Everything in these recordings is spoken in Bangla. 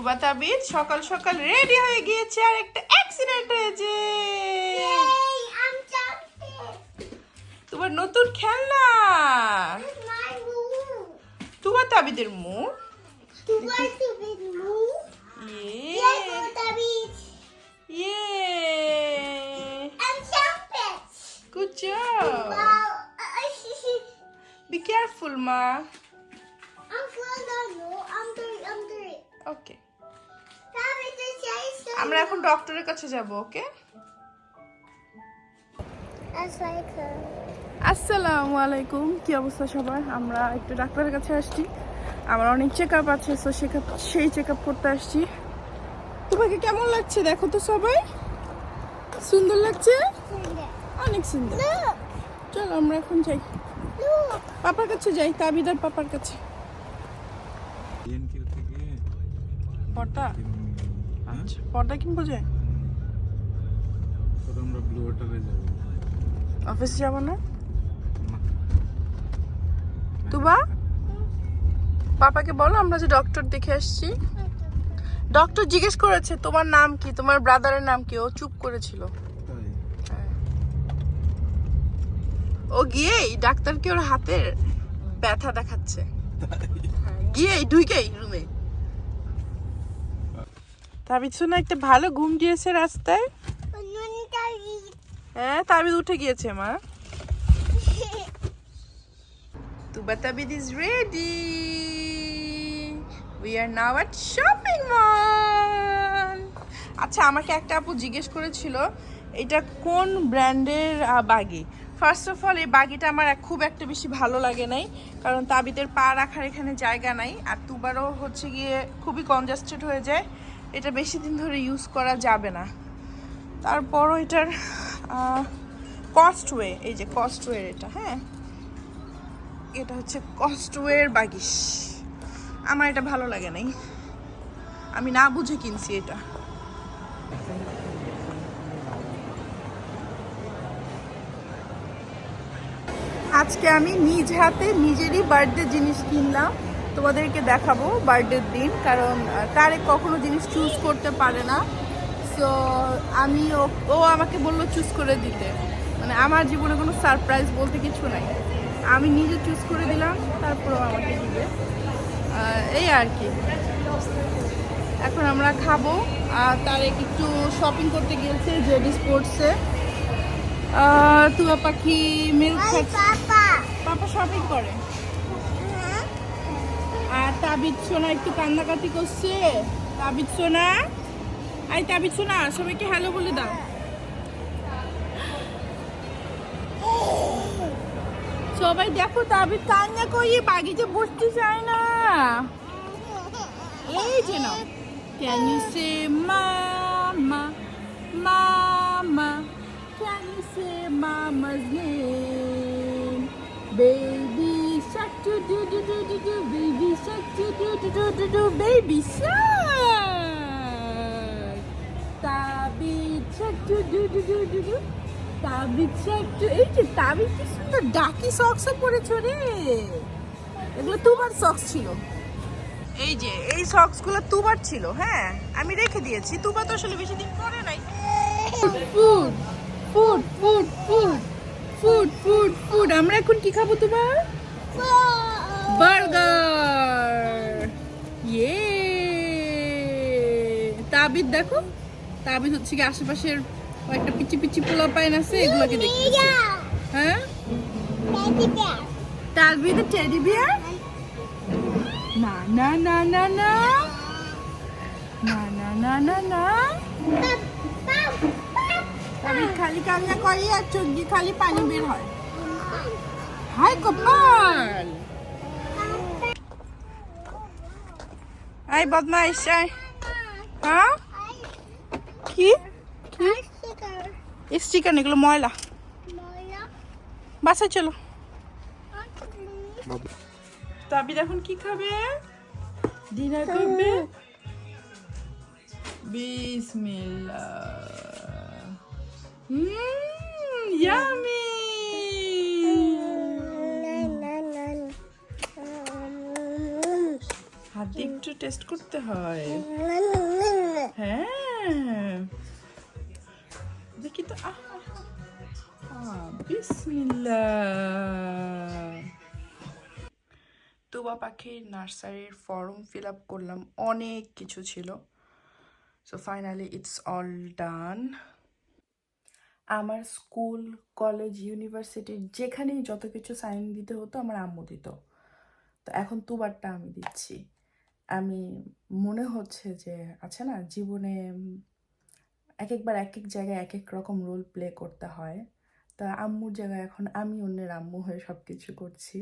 দুবাতা বীজ সকাল সকাল রেডি হয়ে গিয়েছে আর একটা অ্যাক্সিডেন্ট হয়েছে তোমার নতুন খেলনা তোমার তাবিদের মু Good job. Be careful, Ma. I'm going to know. I'm doing, I'm doing. Okay. আমরা এখন ডক্টরের কাছে যাব ওকে? আসসালামু আলাইকুম। কি অবস্থা সবার? আমরা একটু ডাক্তারের কাছে আসছি। আমার অনেক চেক আপ আছে তো চেক সেই চেক আপ করতে আসছি। তোমাকে কেমন লাগছে দেখো তো সবাই? সুন্দর লাগছে? অনেক সুন্দর. চলো আমরা এখন যাই। পাপার কাছে যাই তাবিদার পাপার কাছে। পর্দা? আচ্ছা। পর্দা কিনবো যায় তারপর আমরা ব্লু ওয়াটারে যাব। অফিস যাব না? না। তুবা? পাপাকে বলো আমরা যে ডক্টর দেখে আসছি। ডক্টর জিজ্ঞেস করেছে তোমার নাম কি? তোমার ব্রাদারের নাম কি? ও চুপ করেছিল। ও গিয়েই ডাক্তারকে ওর হাতের ব্যথা দেখাচ্ছে। গিয়েই ঢুকেই রুমে তাবিদ শোনা একটা ভালো ঘুম দিয়েছে রাস্তায়। হ্যাঁ তাবিদ উঠে গিয়েছে, মা। Tuba Tabid is ready we are now at shopping mall আচ্ছা আমাকে একটা আপু জিজ্ঞেস করেছিল, এটা কোন ব্র্যান্ডের বাগি? ফার্স্ট অফ অল এই বাগিটা আমার খুব একটা বেশি ভালো লাগে নাই, কারণ তাবিদের পা রাখার এখানে জায়গা নাই। আর তুবারও হচ্ছে গিয়ে খুবই কনজাস্টেড হয়ে যায়। এটা বেশি দিন ধরে ইউজ করা যাবে না। তারপরও এটার কস্টওয়ে এই যে কস্টওয়ের এটা হ্যাঁ? এটা হচ্ছে কস্টওয়ের বাগিস আমার এটা ভালো লাগে নাই। আমি না বুঝে কিনছি এটা। আজকে আমি নিজ হাতে নিজেরই বার্থডে জিনিস কিনলাম। তোমাদেরকে দেখাবো বার্থডের দিন কারণ কারে কখনো জিনিস চুজ করতে পারে না। সো আমি ও- ও আমাকে বলল চুজ করে দিতে। মানে আমার জীবনে কোনো সারপ্রাইজ বলতে কিছু নাই। আমি নিজে চুজ করে দিলাম তারপরেও আমাকে দিবে। এই আর কি। এখন আমরা খাব। আর তার একটু শপিং করতে গিয়েছে জেডি স্পোর্টসে তুয়া পাখি মিল্ক. পাপা! শপিং করে। তাবিজ সোনা একটু কান্নাকাটি করছে। তাবিজ সোনা। আই তাবিজ সোনা সবাইকে হ্যালো বলে দাও। সবাই দেখো তাবিজ কান্না করি বাগিচে বসতে চায় না। এই যে না Can you মামা mama, mama? Can you say? Do do do do do baby shark. Do do do do do do, baby shark. তাবিদ shark. Do do do do do do. তাবিদ shark. Do, এই যে তাবিদ কি সুন্দর ডাকি সক্সও পরেছো রে? এগুলো তোমার সক্স ছিল। এই যে, এই সক্সগুলো তুবার ছিল হ্যাঁ? আমি রেখে দিয়েছি। তুবা তো আসলে বেশি দিন পরে নাই। Food food food food food food food আমরা এখন কি খাব তোমার? বার্গার। ইয়ে। তাবিদ দেখো। তাবিদ হচ্ছে কি আশেপাশের কয়েকটা পিচি পিচি পোলা পাইন আছে এগুলোকে দেখতে হ্যাঁ. তাবিদ টেডি বিয়ার না না না না না। না না না না না. আমি খালি কান্না করি আর চোখ দিয়ে খালি পানি বের হয়। হাই কপাল! আই বদমাইশ আই হ্যাঁ? কি? স্টিকার এগুলো ময়লা. বাসায় চলো। তাবিদ এখন কি খাবে? ডিনার করবে? বিসমিল্লাহ। হুম ইয়ামি টেস্ট করতে হয়। হ্যাঁ। দেখি তো তুবা পাখির নার্সারির ফর্ম ফিল আপ করলাম, অনেক কিছু ছিল। So finally it's all done আমার স্কুল, কলেজ, ইউনিভার্সিটি, যেখানেই যত কিছু সাইন দিতে হতো, আমার আম্মু দিত। তো এখন তুবারটা আমি দিচ্ছি। আমি মনে হচ্ছে যে আছে না? জীবনে এক একবার এক এক জায়গায় এক এক রকম রোল প্লে করতে হয়। তা আম্মুর জায়গায় এখন আমি অন্যের আম্মু হয়ে সব কিছু করছি।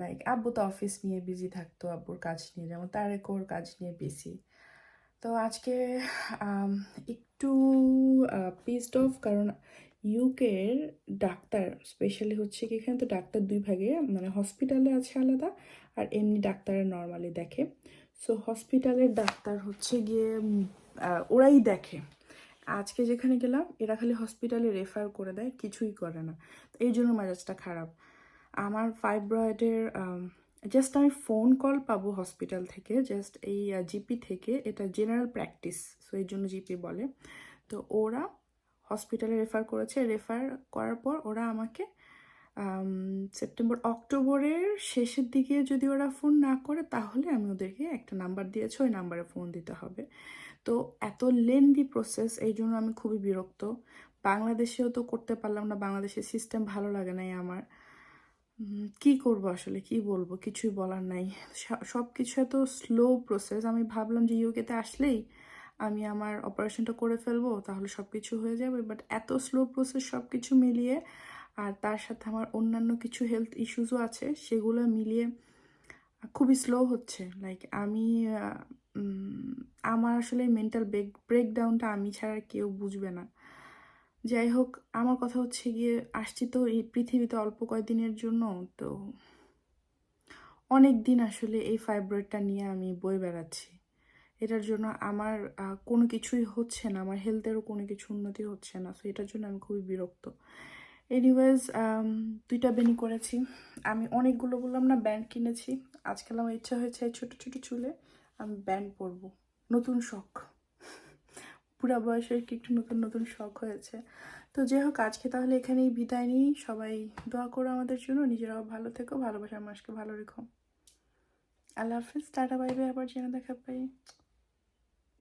লাইক আব্বু তো অফিস নিয়ে বিজি থাকতো, আব্বুর কাজ নিয়ে, যেমন তারেকোর কাজ নিয়ে বিজি তো আজকে একটু পিসড অফ কারণ ইউকের ডাক্তার স্পেশালি হচ্ছে কি, এখানে তো ডাক্তার দুই ভাগে মানে হসপিটালে আছে আলাদা আর এমনি ডাক্তারের নর্মালি দেখে। সো হসপিটালের ডাক্তার হচ্ছে গিয়ে ওরাই দেখে। আজকে যেখানে গেলাম এরা খালি হসপিটালে রেফার করে দেয় কিছুই করে না। এই জন্য মেজাজটা খারাপ। আমার ফাইব্রয়েডের জাস্ট আমি ফোন কল পাবো হসপিটাল থেকে জাস্ট এই জিপি থেকে এটা জেনারেল প্র্যাকটিস সো এই জন্য জিপি বলে। তো ওরা হসপিটালে রেফার করেছে। রেফার করার পর ওরা আমাকে আম, সেপ্টেম্বর অক্টোবরের শেষের দিকে যদি ওরা ফোন না করে, তাহলে আমি ওদেরকে একটা নাম্বার দিয়েছি, ওই নাম্বারে ফোন দিতে হবে। তো এত লেন্দি প্রসেস এই জন্য আমি খুবই বিরক্ত। বাংলাদেশেও তো করতে পারলাম না, বাংলাদেশের সিস্টেম ভালো লাগে নাই আমার। কি করব আসলে, কি বলব? কিছুই বলার নাই। সব কিছু এত স্লো প্রসেস আমি ভাবলাম যে ইউকেতে আসলেই আমি আমার অপারেশনটা করে ফেলব, তাহলে সব কিছু হয়ে যাবে। বাট এত স্লো প্রসেস সব কিছু মিলিয়ে আর তার সাথে আমার অন্যান্য কিছু হেলথ ইস্যুসও আছে, সেগুলো মিলিয়ে খুবই স্লো হচ্ছে। লাইক আমি আমার আসলে মেন্টাল ব্রেক ব্রেকডাউনটা আমি ছাড়া কেউ বুঝবে না। যাই হোক, আমার কথা হচ্ছে গিয়ে, আসছি তো এই পৃথিবীতে অল্প কয়েকদিনের জন্য, তো অনেক দিন আসলে এই ফাইব্রয়েডটা নিয়ে আমি বই বেড়াচ্ছি। এটার জন্য আমার কোনো কিছুই হচ্ছে না, আমার হেলথেরও কোনো কিছু উন্নতি হচ্ছে না সো এটার জন্য আমি খুবই বিরক্ত। এনিওয়েজ দুইটা বেনি করেছি। আমি অনেকগুলো বললাম না, ব্যান্ড কিনেছি। আজকাল আমার ইচ্ছা হয়েছে ছোট ছোট চুলে আমি ব্যান্ড পরবো। নতুন শখ। পুরা বয়সের কি একটু নতুন নতুন শখ হয়েছে। তো যাই হোক, আজকে তাহলে এখানেই বিদায় নিই। সবাই দোয়া করো আমাদের জন্য। নিজেরাও ভালো থেকো, ভালোবাসার মানুষকে ভালো রেখো। আল্লাহ হাফিজ। টাটা বাইবে আবার জেনে দেখা পাই।